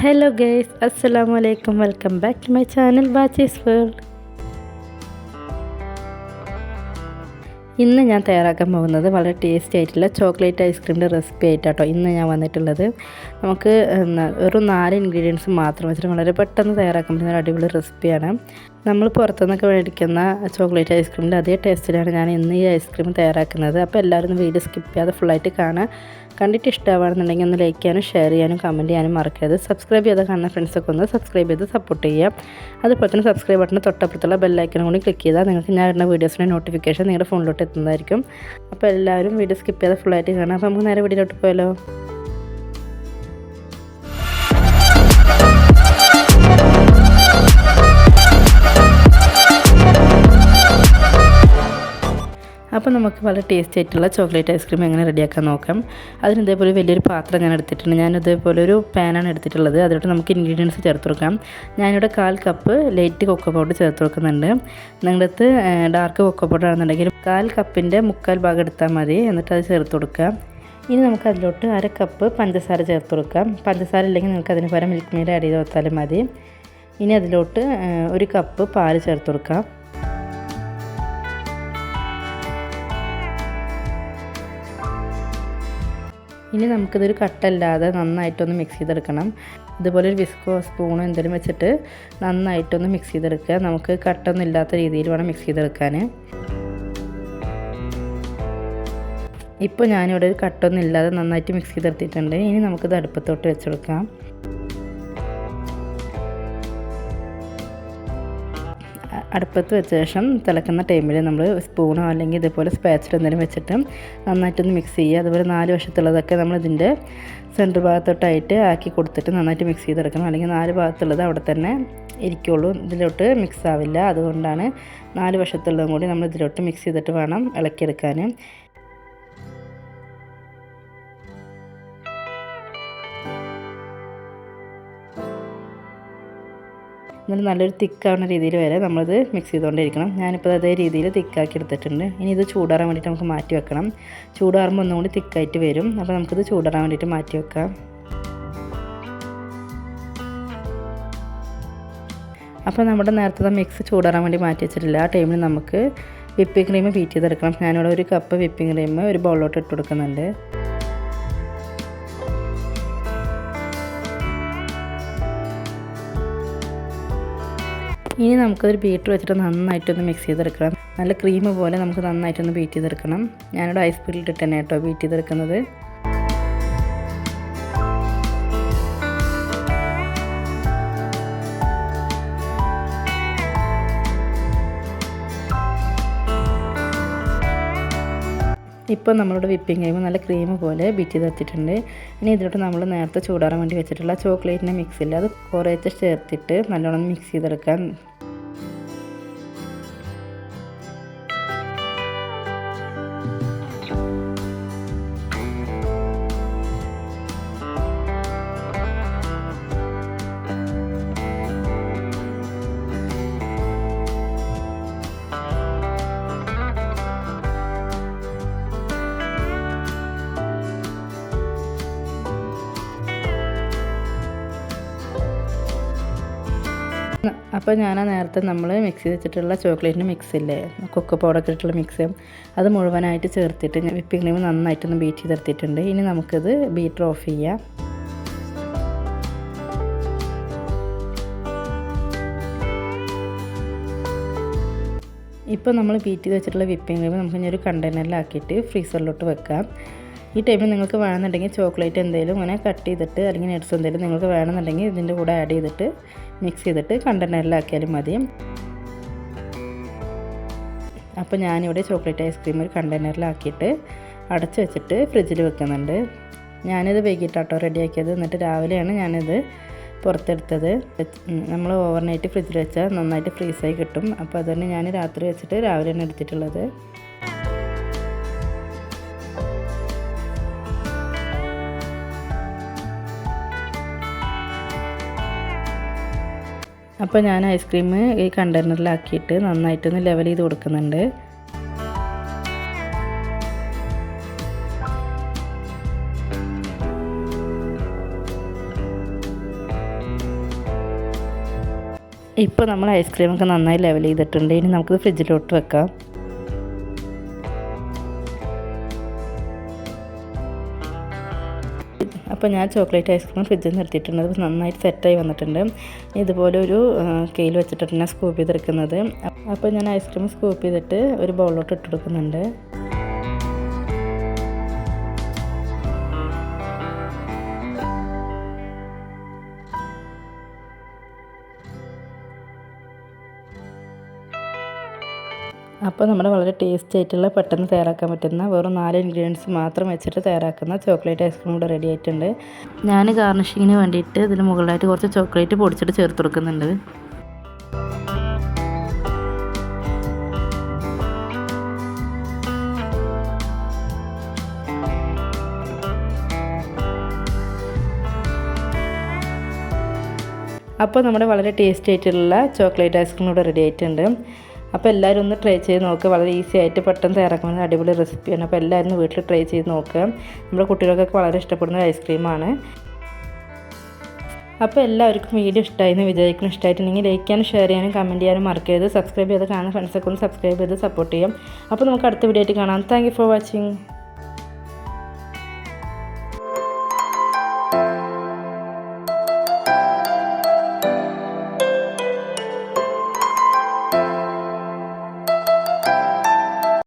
Hello guys അസ്സലാമു അലൈക്കും welcome back to my channel Bachis world ഇന്ന് ഞാൻ തയ്യാറാക്കാൻ പോകുന്നത് വളരെ ടേസ്റ്റി ആയിട്ടുള്ള ചോക്ലേറ്റ് ഐസ്ക്രീമിന്റെ റെസിപ്പി ആയിട്ടാട്ടോ ഇന്ന് ഞാൻ വന്നിട്ടുള്ളത്. നമുക്ക് ഒരു നാല് ഇൻഗ്രീഡിയൻസ് മാത്രം വെച്ചിട്ട് വളരെ പെട്ടെന്ന് തയ്യാറാക്കാൻ പറ്റുന്ന ഒരു അടിപൊളി റെസിപ്പിയാണ് നമ്മൾ പുറത്തുനിന്നൊക്കെ മേടിക്കുന്ന ചോക്ലേറ്റ് ഐസ്ക്രീമിന്റെ അതേ ടേസ്റ്റിലാണ് ഞാൻ ഇന്ന് ഈ ഐസ്ക്രീം തയ്യാറാക്കുന്നത്. അപ്പോൾ എല്ലാവരും വീഡിയോ സ്കിപ്പ് ചെയ്യാതെ ഫുള്ളായിട്ട് കാണാൻ കണ്ടിട്ട് ഇഷ്ടമാണെന്നുണ്ടെങ്കിൽ ഒന്ന് ലൈക്ക് ചെയ്യാനും ഷെയർ ചെയ്യാനും കമന്റ് ചെയ്യാനും മറക്കരുത്. സബ്സ്ക്രൈബ് ചെയ്ത് കാണുന്ന ഫ്രണ്ട്സൊക്കെ ഒന്ന് സബ്സ്ക്രൈബ് ചെയ്ത് സപ്പോർട്ട് ചെയ്യുക. അതുപോലെ തന്നെ സബ്സ്ക്രൈബ് ബട്ടൺ തൊട്ടപ്പുറത്തുള്ള ബെല്ലൈക്കനും കൂടി ക്ലിക്ക് ചെയ്താൽ നിങ്ങൾക്ക് ഞാൻ ഇടുന്ന വീഡിയോസിന്റെ നോട്ടിഫിക്കേഷൻ നിങ്ങളുടെ ഫോണിലോട്ട് എത്തുന്നതായിരിക്കും. അപ്പോൾ എല്ലാവരും വീഡിയോ സ്കിപ്പ് ചെയ്ത് ഫുള്ളായിട്ട് കാണാം അപ്പോൾ നമുക്ക് നേരെ വീഡിയോയിലോട്ട് പോയാലോ? അപ്പോൾ നമുക്ക് വളരെ ടേസ്റ്റി ആയിട്ടുള്ള ചോക്ലേറ്റ് ഐസ്ക്രീം എങ്ങനെ റെഡിയാക്കാൻ നോക്കാം. അതിന് ഇതേപോലെ വലിയൊരു പാത്രം ഞാൻ എടുത്തിട്ടുണ്ട്. ഞാൻ ഇതേപോലെ ഒരു പാനാണ് എടുത്തിട്ടുള്ളത്. അതിലോട്ട് നമുക്ക് ഇൻഗ്രീഡിയൻസ് ചേർത്ത് കൊടുക്കാം. ഞാനിവിടെ കാൽ കപ്പ് ലൈറ്റ് കൊക്കോ പൗഡർ ചേർത്ത് കൊടുക്കുന്നുണ്ട്. നിങ്ങളുടെ അടുത്ത് ഡാർക്ക് കൊക്കോ പൗഡർ ആണെന്നുണ്ടെങ്കിൽ കാൽ കപ്പിന്റെ മുക്കാൽ ഭാഗം എടുത്താൽ മതി. എന്നിട്ട് അത് ചേർത്ത് കൊടുക്കാം ഇനി നമുക്ക് അതിലോട്ട് അര കപ്പ് പഞ്ചസാര ചേർത്ത് കൊടുക്കാം. പഞ്ചസാര ഇല്ലെങ്കിൽ നിങ്ങൾക്ക് അതിന് പകരം മിൽക്ക് മെയ്ഡ് ആഡ് ചെയ്ത് കൊടുത്താലും മതി. ഇനി അതിലോട്ട് ഒരു കപ്പ് പാൽ ചേർത്ത് കൊടുക്കാം. ഇനി നമുക്കിതൊരു കട്ടല്ലാതെ നന്നായിട്ടൊന്ന് മിക്സ് ചെയ്തെടുക്കണം. ഇതുപോലെ ഒരു വിസ്കോ സ്പൂണോ എന്തെങ്കിലും വെച്ചിട്ട് നന്നായിട്ടൊന്ന് മിക്സ് ചെയ്തെടുക്കുക. നമുക്ക് കട്ടൊന്നും ഇല്ലാത്ത രീതിയിൽ വേണം മിക്സ് ചെയ്തെടുക്കാൻ. ഇപ്പോൾ ഞാനിവിടെ ഒരു കട്ടൊന്നും ഇല്ലാതെ നന്നായിട്ട് മിക്സ് ചെയ്തെടുത്തിട്ടുണ്ട്. ഇനി നമുക്കിത് അടുപ്പത്തോട്ട് വെച്ചെടുക്കാം. അടുപ്പത്ത് വെച്ച ശേഷം തിളക്കുന്ന ടൈമിൽ നമ്മൾ സ്പൂണോ അല്ലെങ്കിൽ ഇതേപോലെ സ്പാച്ചിൽ എന്തെങ്കിലും വെച്ചിട്ട് നന്നായിട്ടൊന്ന് മിക്സ് ചെയ്യുക. അതുപോലെ നാല് വശത്തുള്ളതൊക്കെ നമ്മൾ ഇതിന്റെ സെന്റർ ഭാഗത്തോട്ടായിട്ട് ആക്കി കൊടുത്തിട്ട് നന്നായിട്ട് മിക്സ് ചെയ്തെടുക്കണം. അല്ലെങ്കിൽ നാല് ഭാഗത്തുള്ളത് അവിടെ തന്നെ ഇരിക്കുള്ളൂ. ഇതിലോട്ട് മിക്സ് ആവില്ല. അതുകൊണ്ടാണ് നാല് വശത്തുള്ളതും കൂടി നമ്മൾ ഇതിലോട്ട് മിക്സ് ചെയ്തിട്ട് വേണം ഇളക്കിയെടുക്കാൻ എന്നിട്ട് നല്ലൊരു തിക്കാവുന്ന രീതിയിൽ വരെ നമ്മളിത് മിക്സ് ചെയ്തുകൊണ്ടിരിക്കണം. ഞാനിപ്പോൾ അതേ രീതിയിൽ തിക്കാക്കി എടുത്തിട്ടുണ്ട്. ഇനി ഇത് ചൂടാറാൻ വേണ്ടിയിട്ട് നമുക്ക് മാറ്റി വെക്കണം. ചൂടാറുമ്പോൾ ഒന്നും കൂടി തിക്കായിട്ട് വരും. അപ്പോൾ നമുക്കിത് ചൂടാറാൻ വേണ്ടിയിട്ട് മാറ്റി വെക്കാം. അപ്പോൾ നമ്മുടെ നേരത്തെ മിക്സ് ചൂടാറാൻ വേണ്ടി മാറ്റി വെച്ചിട്ടില്ല. ആ ടൈമിൽ നമുക്ക് വിപ്പിംഗ് ക്രീം ബീറ്റ് ചെയ്തെടുക്കണം. ഞാനിവിടെ ഒരു കപ്പ് വിപ്പിംഗ് ക്രീം ഒരു ബൗളിലോട്ട് ഇട്ട് കൊടുക്കുന്നുണ്ട്. ഇനി നമുക്കൊരു ബീറ്റർ വെച്ചിട്ട് നന്നായിട്ടൊന്ന് മിക്സ് ചെയ്തെടുക്കണം. നല്ല ക്രീം പോലെ നമുക്ക് നന്നായിട്ടൊന്ന് ബീറ്റ് ചെയ്തെടുക്കണം. ഞാനിവിടെ ഐസ് പീലിട്ടിട്ട് തന്നെ കേട്ടോ ബീറ്റ് ചെയ്തെടുക്കുന്നത്. ഇപ്പോൾ നമ്മളുടെ വിപ്പിംഗ് ക്രീം നല്ല ക്രീം പോലെ ബീറ്റ് വെച്ചിട്ടുണ്ട്. ഇനി ഇതിലോട്ട് നമ്മൾ നേരത്തെ ചൂടാറാൻ വേണ്ടി വെച്ചിട്ടുള്ള ചോക്ലേറ്റിന്റെ മിക്സിൽ അത് കുറേശ്ശെ ചേർത്തിട്ട് നല്ലോണം മിക്സ് ചെയ്തെടുക്കാൻ അപ്പോൾ ഞാൻ നേരത്തെ നമ്മൾ മിക്സ് ചെയ്ത് വെച്ചിട്ടുള്ള ചോക്ലേറ്റിന്റെ മിക്സ് ഇല്ലേ? കൊക്കോ പൗഡർ ഇട്ടിട്ടുള്ള മിക്സ് അത് മുഴുവനായിട്ട് ചേർത്തിട്ട് വിപ്പിംഗ് ക്രീം നന്നായിട്ടൊന്ന് ബീറ്റ് ചെയ്തെടുത്തിട്ടുണ്ട്. ഇനി നമുക്കിത് ബീറ്റർ ഓഫ് ചെയ്യാം. ഇപ്പോൾ നമ്മൾ ബീറ്റ് ചെയ്ത് വെച്ചിട്ടുള്ള വിപ്പിംഗ് ക്രീം നമുക്ക് ഇനി ഒരു കണ്ടെയ്നറിലാക്കിയിട്ട് ഫ്രീസറിലോട്ട് വെക്കാം. ഈ ടൈമിൽ നിങ്ങൾക്ക് വേണമെന്നുണ്ടെങ്കിൽ ചോക്ലേറ്റ് എന്തെങ്കിലും അങ്ങനെ കട്ട് ചെയ്തിട്ട് അല്ലെങ്കിൽ നട്ട്സ് എന്തെങ്കിലും നിങ്ങൾക്ക് വേണമെന്നുണ്ടെങ്കിൽ ഇതിന്റെ കൂടെ ആഡ് ചെയ്തിട്ട് മിക്സ് ചെയ്തിട്ട് കണ്ടെയ്നറിലാക്കിയാലും മതി. അപ്പോൾ ഞാനിവിടെ ചോക്ലേറ്റ് ഐസ്ക്രീം ഒരു കണ്ടെയ്നറിലാക്കിയിട്ട് അടച്ച് വെച്ചിട്ട് ഫ്രിഡ്ജിൽ വെക്കുന്നുണ്ട്. ഞാനിത് വൈകിട്ടാട്ടോ റെഡിയാക്കിയത് എന്നിട്ട് രാവിലെയാണ് ഞാനിത് പുറത്തെടുത്തത്. നമ്മൾ ഓവർനൈറ്റ് ഫ്രിഡ്ജിൽ വെച്ചാൽ നന്നായിട്ട് ഫ്രീസായി കിട്ടും. അപ്പോൾ അതുതന്നെ ഞാൻ രാത്രി വെച്ചിട്ട് രാവിലെയാണ് എടുത്തിട്ടുള്ളത്. അപ്പോൾ ഞാൻ ഐസ്ക്രീം ഈ കണ്ടെയ്നറിലാക്കിയിട്ട് നന്നായിട്ടൊന്ന് ലെവൽ ചെയ്ത് കൊടുക്കുന്നുണ്ട്. ഇപ്പോൾ നമ്മൾ ഐസ്ക്രീമൊക്കെ നന്നായി ലെവൽ ചെയ്തിട്ടുണ്ട്. ഇനി നമുക്കിത് ഫ്രിഡ്ജിലോട്ട് വെക്കാം. അപ്പോൾ ഞാൻ ചോക്ലേറ്റ് ഐസ്ക്രീം ഫ്രിഡ്ജിൽ നിന്ന് എടുത്തിട്ടുണ്ട്. അത് നന്നായിട്ട് സെറ്റായി വന്നിട്ടുണ്ട്. ഇതുപോലെ ഒരു കെയിൽ വെച്ചിട്ടാണ് സ്കൂപ്പ് ചെയ്തെടുക്കുന്നത്. അപ്പോൾ ഞാൻ ഐസ്ക്രീം സ്കൂപ്പ് ചെയ്തിട്ട് ഒരു ബൗളിലോട്ട് ഇട്ട് കൊടുക്കുന്നുണ്ട്. അപ്പോൾ നമ്മൾ വളരെ ടേസ്റ്റി ആയിട്ടുള്ള പെട്ടെന്ന് തയ്യാറാക്കാൻ പറ്റുന്ന വെറും നാല് ഇൻഗ്രീഡിയൻസ് മാത്രം വെച്ചിട്ട് തയ്യാറാക്കുന്ന ചോക്ലേറ്റ് ഐസ്ക്രീം ഇവിടെ റെഡി ആയിട്ടുണ്ട്. ഞാൻ ഗാർണിഷിങ്ങിന് വേണ്ടിയിട്ട് ഇതിന് മുകളിലായിട്ട് കുറച്ച് ചോക്ലേറ്റ് പൊടിച്ചിട്ട് ചേർത്ത് കൊടുക്കുന്നുണ്ട്. അപ്പോൾ നമ്മുടെ വളരെ ടേസ്റ്റി ആയിട്ടുള്ള ചോക്ലേറ്റ് ഐസ്ക്രീം ഇവിടെ റെഡി ആയിട്ടുണ്ട്. അപ്പോൾ എല്ലാവരും ഒന്ന് ട്രൈ ചെയ്ത് നോക്കുക വളരെ ഈസി ആയിട്ട് പെട്ടെന്ന് തയ്യാറാക്കുന്ന അടിപൊളി റെസിപ്പിയാണ് അപ്പോൾ എല്ലാവരും വീട്ടിൽ ട്രൈ ചെയ്ത് നോക്കുക നമ്മുടെ കുട്ടികൾക്കൊക്കെ വളരെ ഇഷ്ടപ്പെടുന്ന ഐസ്ക്രീമാണ് അപ്പോൾ എല്ലാവർക്കും വീഡിയോ ഇഷ്ടമായി എന്ന് വിചാരിക്കണം ഇഷ്ടമായിട്ടുണ്ടെങ്കിൽ ലൈക്ക് ചെയ്യാനും ഷെയർ ചെയ്യാനും കമന്റ് ചെയ്യാനും മറക്കരുത്. സബ്സ്ക്രൈബ് ചെയ്ത് കാണുന്ന ഫ്രണ്ട്സൊക്കെ ഒന്ന് സബ്സ്ക്രൈബ് ചെയ്ത് സപ്പോർട്ട് ചെയ്യാം. അപ്പോൾ നമുക്ക് അടുത്ത വീഡിയോ ആയിട്ട് കാണാം. Thank for watching